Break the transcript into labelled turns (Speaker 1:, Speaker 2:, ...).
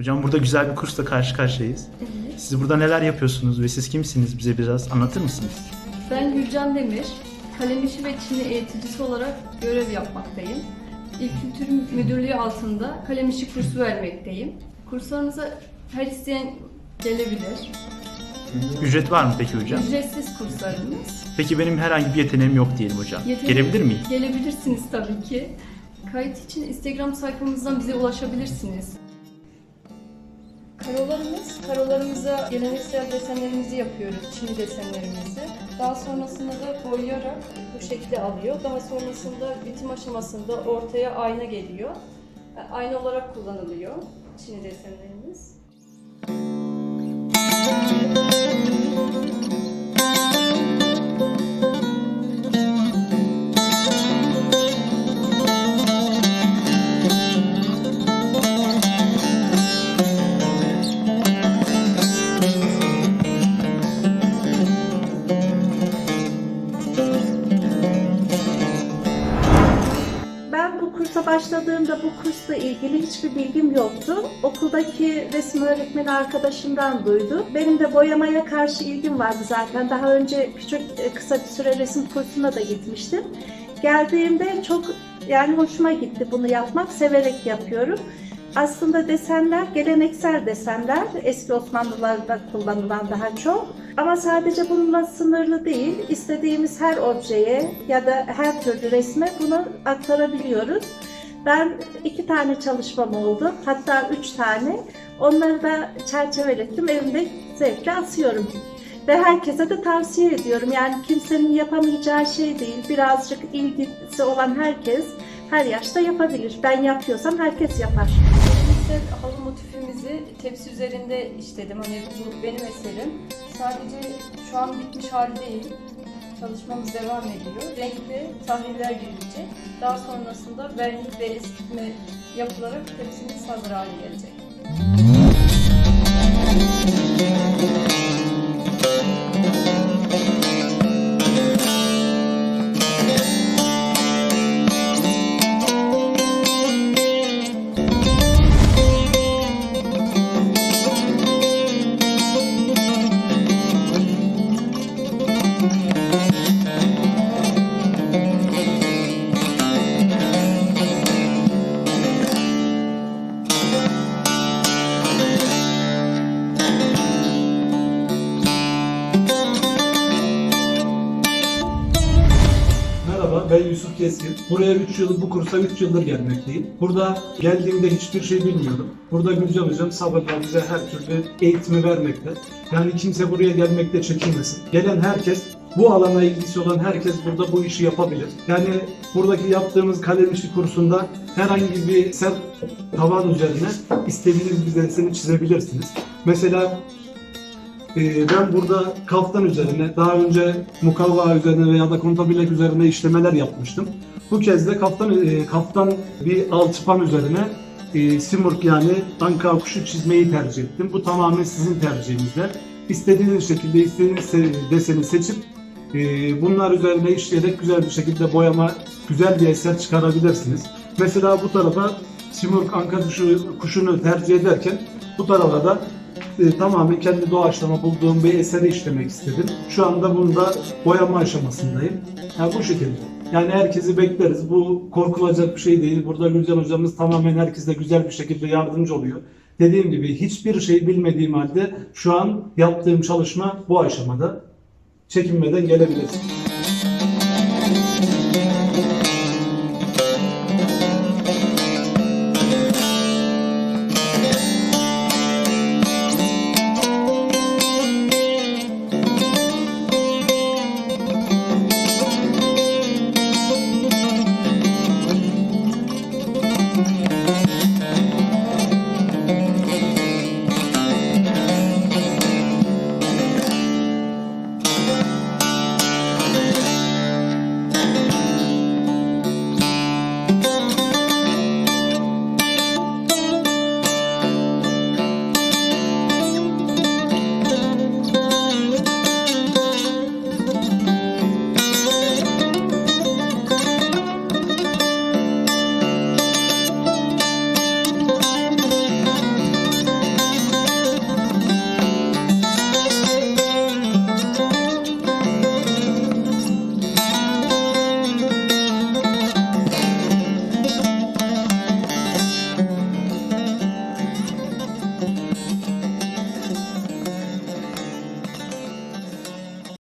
Speaker 1: Hocam burada güzel bir kursla karşı karşıyayız.
Speaker 2: Evet.
Speaker 1: Siz burada neler yapıyorsunuz ve siz kimsiniz? Bize biraz anlatır mısınız?
Speaker 2: Ben Gülcan Demir, kalem işi ve Çin'i eğiticisi olarak görev yapmaktayım. İl Kültür Müdürlüğü altında kalem işi kursu vermekteyim. Kurslarımıza her isteyen gelebilir.
Speaker 1: Ücret var mı peki hocam?
Speaker 2: Ücretsiz kurslarımız.
Speaker 1: Peki benim herhangi bir yeteneğim yok diyelim hocam.
Speaker 2: Yetenek-
Speaker 1: Gelebilir miyim?
Speaker 2: Gelebilirsiniz tabii ki. Kayıt için Instagram sayfamızdan bize ulaşabilirsiniz. Karolarımız, karolarımıza geleneksel desenlerimizi yapıyoruz, Çin'i desenlerimizi. Daha sonrasında da boyayarak bu şekli alıyor. Daha sonrasında bitim aşamasında ortaya ayna geliyor. Ayna olarak kullanılıyor Çin'i desenlerimiz.
Speaker 3: Kursa başladığımda bu kursla ilgili hiçbir bilgim yoktu. Okuldaki resim öğretmeni arkadaşımdan duydu. Benim de boyamaya karşı ilgim vardı zaten. Daha önce küçük e, kısa bir süre resim kursuna da gitmiştim. Geldiğimde çok yani hoşuma gitti bunu yapmak. Severek yapıyorum. Aslında desenler geleneksel desenler. Eski Osmanlılarda kullanılan daha çok. Ama sadece bununla sınırlı değil. İstediğimiz her objeye ya da her türlü resme bunu aktarabiliyoruz. Ben iki tane çalışmam oldu. Hatta üç tane. Onları da çerçevelettim. Evimde zevkle asıyorum. Ve herkese de tavsiye ediyorum. Yani kimsenin yapamayacağı şey değil. Birazcık ilgisi olan herkes her yaşta yapabilir. Ben yapıyorsam herkes yapar.
Speaker 2: Geleneksel halı motifimizi tepsi üzerinde işledim. Hani bu benim eserim. Sadece şu an bitmiş hali değil. Çalışmamız devam ediyor. Renkli tahliller gelecek. Daha sonrasında vernik ve eskitme yapılarak tepsimiz hazır hale gelecek.
Speaker 4: Merhaba ben Yusuf Keskin. Buraya 3 yıl, bu kursa 3 yıldır gelmekteyim. Burada geldiğimde hiçbir şey bilmiyordum. Burada Gülcan Hocam sabırla bize her türlü eğitimi vermekte. Yani kimse buraya gelmekte çekinmesin. Gelen herkes bu alana ilgisi olan herkes burada bu işi yapabilir. Yani buradaki yaptığımız kalem işi kursunda herhangi bir sert tavan üzerine istediğiniz bir çizebilirsiniz. Mesela ben burada kaftan üzerine, daha önce mukavva üzerine veya da kontabilek üzerine işlemeler yapmıştım. Bu kez de kaftan, e, kaftan bir alçıpan üzerine e, simurg yani anka kuşu çizmeyi tercih ettim. Bu tamamen sizin tercihinizde. İstediğiniz şekilde istediğiniz se- deseni seçip e, bunlar üzerine işleyerek güzel bir şekilde boyama, güzel bir eser çıkarabilirsiniz. Mesela bu tarafa simurg anka kuşu, kuşunu tercih ederken bu tarafa da e, tamamen kendi doğaçlama bulduğum bir eseri işlemek istedim. Şu anda bunda boyama aşamasındayım. Yani bu şekilde. Yani herkesi bekleriz. Bu korkulacak bir şey değil. Burada Gülcan hocamız tamamen herkese güzel bir şekilde yardımcı oluyor. Dediğim gibi hiçbir şey bilmediğim halde şu an yaptığım çalışma bu aşamada. Çekinmeden gelebilirsiniz.